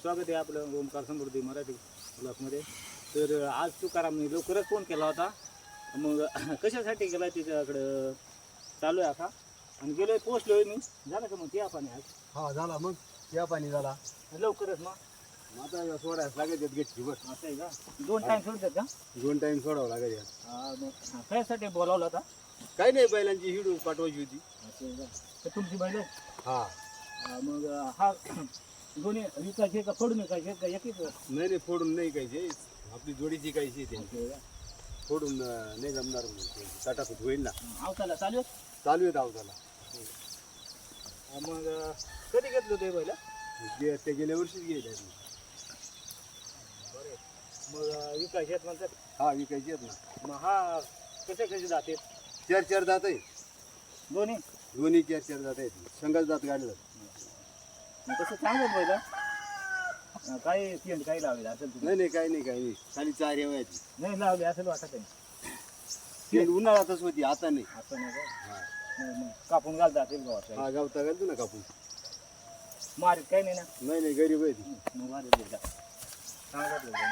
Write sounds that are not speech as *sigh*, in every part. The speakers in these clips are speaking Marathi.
स्वागत आहे आपलं ओमकार समृद्धी मराठी ब्लॉकमध्ये. तर आज तुकारामने लवकरच फोन केला होता. मग कशासाठी गेला तिच्याकडं? चालू आहे आता. आणि गेलोय पोचलोय मी. झालं का मग ते आपण आज? हा झाला मग. या पाणी झाला. लवकरच मग. आता सोडायला लागेल गेटची बस. असं आहे का? दोन टाइम सोडतात का? दोन टाइम सोडावं लागेल. हा, मग हा, कशासाठी बोलावलं होता? काही नाही बैलांची हिडू पाठवायची होती. असं आहे का? तर तुमची बैल आहे? हा. हा, मग हा दोन्ही विकायचे का फोडून विकायचे का एकच नाही नाही फोडून नाही कायचे आपली जोडीची कायची? फोडून अं, नाही जमणार ताटासूट होईल ना. आवताला चालू आहे? चालू आहे धावताला मग कधी घेतलं ते गे- ते गेल्या वर्षीच गेले मग विकायचे आहेत म्हणतात हा विकायची आहेत ना. मग हा कसे कसे जाते चार चार दात आहे दोन्ही? दोन्ही चार चार दात आहेत. संघाच दात काढलं मग तसं चांगलं बैल अं, काही पेंट काही लावले असेल तुम्ही. नाही नाही काही नाही काही नाही. खाली चार येवायची नाही लावले असेल वाटत आहे. ते उन्हाळ्यातच होती आता नाही. असं नाही का. नाही, मग कापून घालता असेल काही. हा गावता घालतो ना कापून. मारीत काही नाही ना? नाही नाही गरीब आहे ती. मग मारीत बैल चांगलं.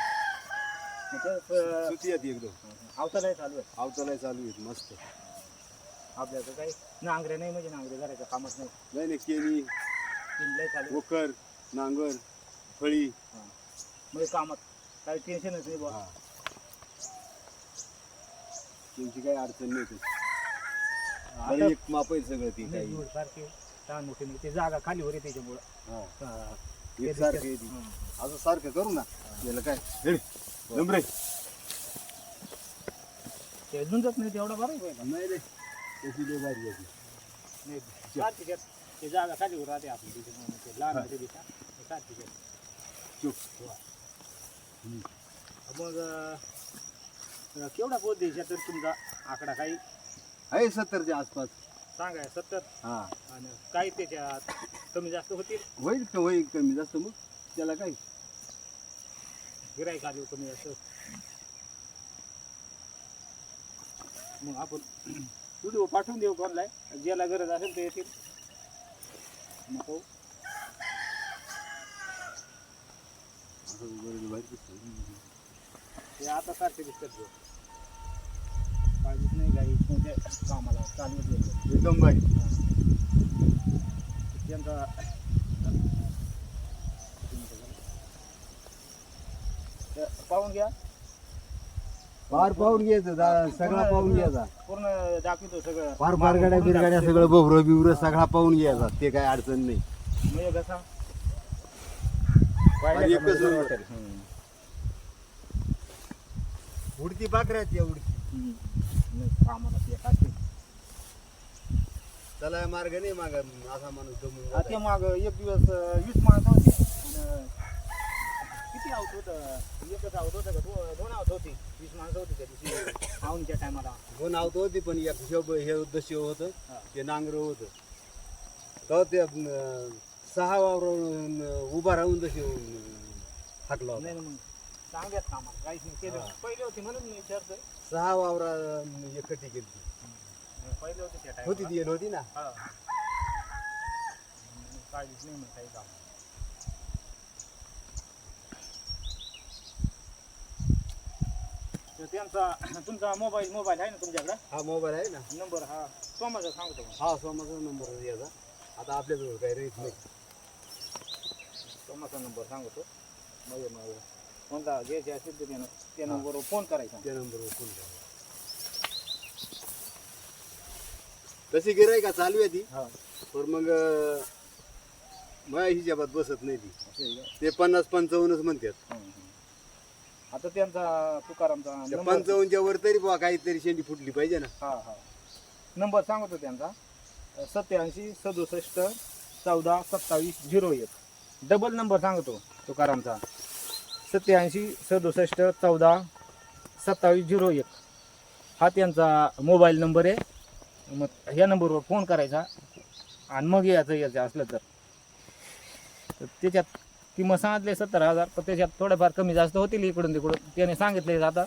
मग सुती आहे ती एकदम अवतालाही चालू आहे. आवताला चालू आहेत मस्त. आपल्याकडं काही नांगरे नाही म्हणजे नांगरे घराच्या कामच नाही. नाही नाही केळी चालू. वखर नांगर फळी. म्हणजे कामात. काही टेन्शनच नाही बा हा. त्यांची काही अडचण नाही त्याची. आता आणि एक माप आहे सगळं ती नाही, काही. दूर सारखे. लहान मोठे नाही. ते जागा खाली वर आहे त्याच्यामुळं. हा. हा. एक सारखं आहे ती. हं. असं सारखं करू ना. याला काय? हे, नंबरे ते झुंजत नाही तेवढा बरं आहे. नाही रे. त्याची लय भारी आहे ती. नाही त्यात ते जागा खाली वर राहते आपली त्याच्यामुळे ते लहान मोठे दिसा ते. चुप. मग अं, केवढा पोत द्यायचा तर तुमचा आकडा काही? आहे सत्तरच्या आसपास. सांगा सत्तर? हा. आणि काही त्याच्यात कमी जास्त होतील? होईल का होईल कमी जास्त मग? त्याला काय गिराईक आले कमी जास्त. मग आपण *clears throat* व्हिडिओ पाठवून देऊ कोणला ज्याला गरज असेल ते येतील. दिसतं. ते आता सारखे दिसतात नाही काही कोणत्या कामाला चालवत एकदम त्यांचा पाहून घ्या. फार पाहून घ्यायचं दा- सगळा पाहून घ्यायचा. पूर्ण दाखवतो सगळं. फार बारगाड्या बिरगाड्या सगळं बोबरं बिवर सगळा पाहून घ्यायचा. ते काय अडचण नाही. म्हणजे कसा आणि एकच. उडती पाकऱ्याची उडती. त्याला मार्ग नाही माग असा माणूस जातो. ते माग एक दिवस अं, वीस माणसं होती. किती होतं एकच आऊट होतं का दो- दोन आऊट होती वीस माणसं होती त्या दिवशी आवणीच्या टायमाला नाव तर होती पण एक शेव हे होतं हा. ते नांगर होतं. तेव्हा ते अं, सहा वावर उभा राहून तशी हाकला होता नाही ना मग चांगल्याच कामाला काहीच नाही केलं हा. पहिले होती म्हणून मी विचारतोय सहा वावरा एकटी केली पहिले होते त्या होती टायमाला ती होती ना हा काळजीच नाही मग काही काम त्यांचा तुमचा मोबाईल मोबाईल आहे ना तुमच्याकडे? हा मोबाईल आहे ना. नंबर हा. सोमाचा सांगतो मग हा सोमाचा नंबर याचा. आता आपल्याजवळ काही रेट नाही. सोमाचा नंबर सांगतो मग मग कोणता घ्यायचे असेल तर त्यानं त्या नंबरवर फोन करायचा. त्या नंबरवर फोन करा तशी गिराय का चालू आहे ती. हा. पण मग अं, माझ्या हिशोबात बसत नाही ती? ते पन्नास पंचावन्नच म्हणतात. हं, हं. आता त्यांचा तुकारामचा त्या पंचावन्नच्या वर तरी बुवा काहीतरी शेंडी फुटली पाहिजे ना. हा हा. नंबर सांगतो त्यांचा. सत्याऐंशी सदुसष्ट चौदा सत्तावीस झिरो एक. डबल नंबर सांगतो तुकारामचा. सत्याऐंशी सदुसष्ट चौदा सत्तावीस झिरो एक. हा त्यांचा मोबाईल नंबर आहे. मग ह्या नंबरवर फोन करायचा. आणि मग यायचं यायचं असलं तर. तर त्याच्यात ती मग सांगितले सत्तर हजार पण त्याच्यात थोडेफार कमी जास्त होतील इकडून तिकडून. त्याने सांगितले आता.